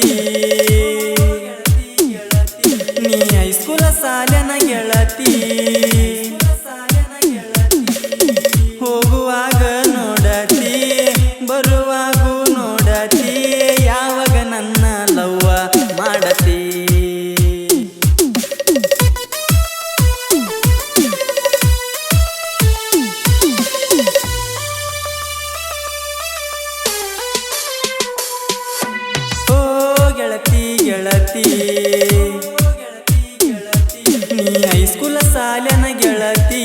ಗೆಳತಿ ಗೆಳತಿ. ನೀ ಹೈಸ್ಕೂಲ ಸಾಲನ ಗೆಳತಿ.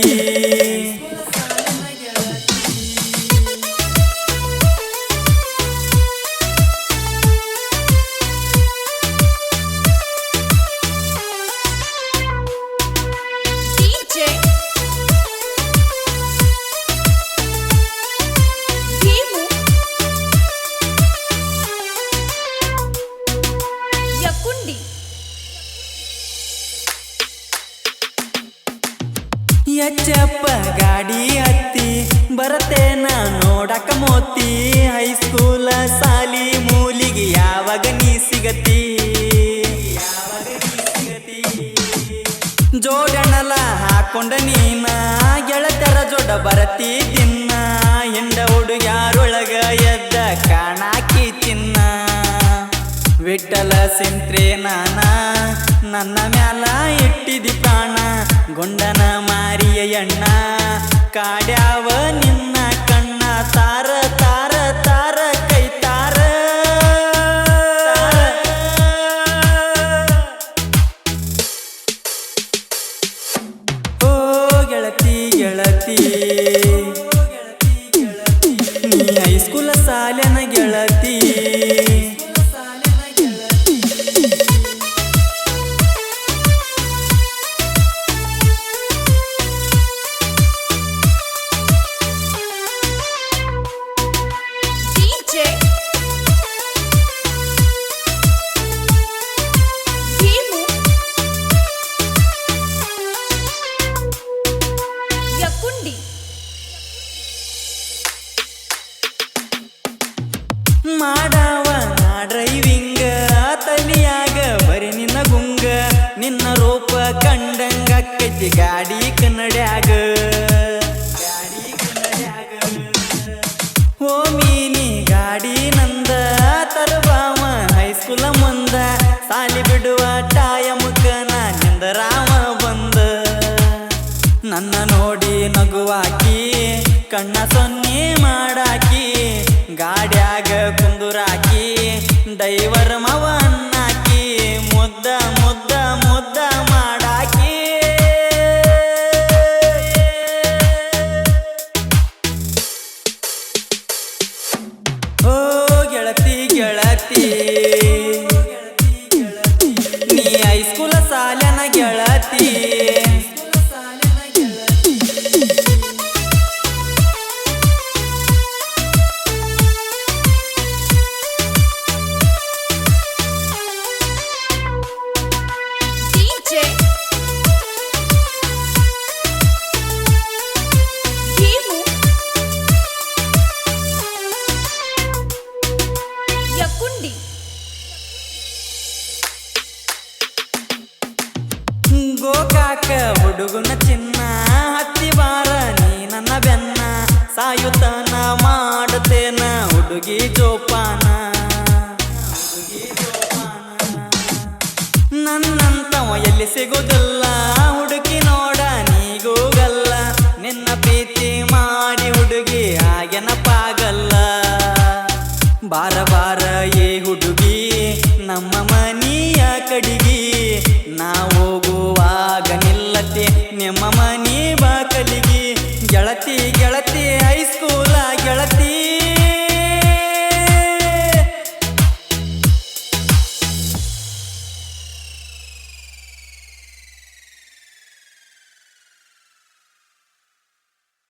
ಎಚ್ಚಪ್ಪ ಗಾಡಿ ಹತ್ತಿ ನಾ ನೋಡಕ ಮೋತಿ. ಹೈಸ್ಕೂಲ ಸಾಲಿ ಮೂಲಿಗೆ ಯಾವಾಗ ನೀ ಸಿಗತಿ? ಜೋಡಣಲ ಹಾಕೊಂಡ ನೀನ ಗೆಳತರ ಜೋಡ ಬರತಿ ದಿನ್ನ. ಎಂಡ ಹುಡುಗ್ಯಾರೊಳಗ ಎದ್ದ ಕಾಣಾಕಿ ತಿನ್ನ. ವಿಠಲ ಸಿಂತ್ರೆ ನಾನ, ನನ್ನ ಮ್ಯಾಲ ಇಟ್ಟಿದಿ ಎಣ್ಣ ಕಾಡ್ಯಾವ ನಿನ್ನ ಕಣ್ಣ ತಾರ ತಾರ ತಾರ ಕೈ ತಾರ ಓ ಗೆಳತಿ ಗೆಳತಿ ನೀ ಹೈಸ್ಕೂಲ ಸಾಲನ ಗೆಳತಿ ಯಕುಂಡಿ ಮಾಡವ ನಾ ಡ್ರೈವಿಂಗ ತಲಿಯಾಗ ಬರೀ ನಿನ್ನ ಗುಂಗ, ನಿನ್ನ ರೂಪ ಕಂಡಂಗ ಕಜ್ಜಿ ಗಾಡಿ ಕನ್ನಡ್ಯಾಗ. ಗಾಡಿ ಕನ್ನಡ್ಯಾಗ. ಓ ನೋಡಿ ನಗುವಾಕಿ, ಕಣ್ಣ ಸೊನ್ನೆ ಮಾಡಾಕಿ, ಗಾಡ್ಯಾಗ ಕುಂದುರಾಕಿ, ಡೈವರ್ ಮವನ್ನಾಕಿ ಮುದ್ದ ಮುದ್ದ ಮುದ್ದ ಮಾಡಾಕಿ. ಓ ಗೆಳತಿ ಗೆಳತಿ. ಹುಡುಗನ ಚಿನ್ನ ಹತ್ತಿ ಬಾರ, ನೀ ನನ್ನ ಬೆನ್ನ. ಸಾಯುತನ ಮಾಡುತ್ತೇನ ಹುಡುಗಿ ಜೋಪಾನ. ಹುಡುಗಿ. ನನ್ನಂತವ ಎಲ್ಲಿ ಸಿಗುದಿಲ್ಲ, ಹುಡುಕಿ ನೋಡ ನೀಗೂಗಲ್ಲ ನಿನ್ನ ಪ್ರೀತಿ ಮಾಡಿ ಹುಡುಗಿ ಹಾಗೆನಪಾಗಲ್ಲ ಬಾರ ಬಾರ ಏ ಹುಡುಗಿ, ನಮ್ಮ ಮನೆಯ ಕಡಿಗಿ ನಾ ಹೋಗುವಾಗ ನಿಲ್ಲತೆ ನಿಮ್ಮ ಮನೆ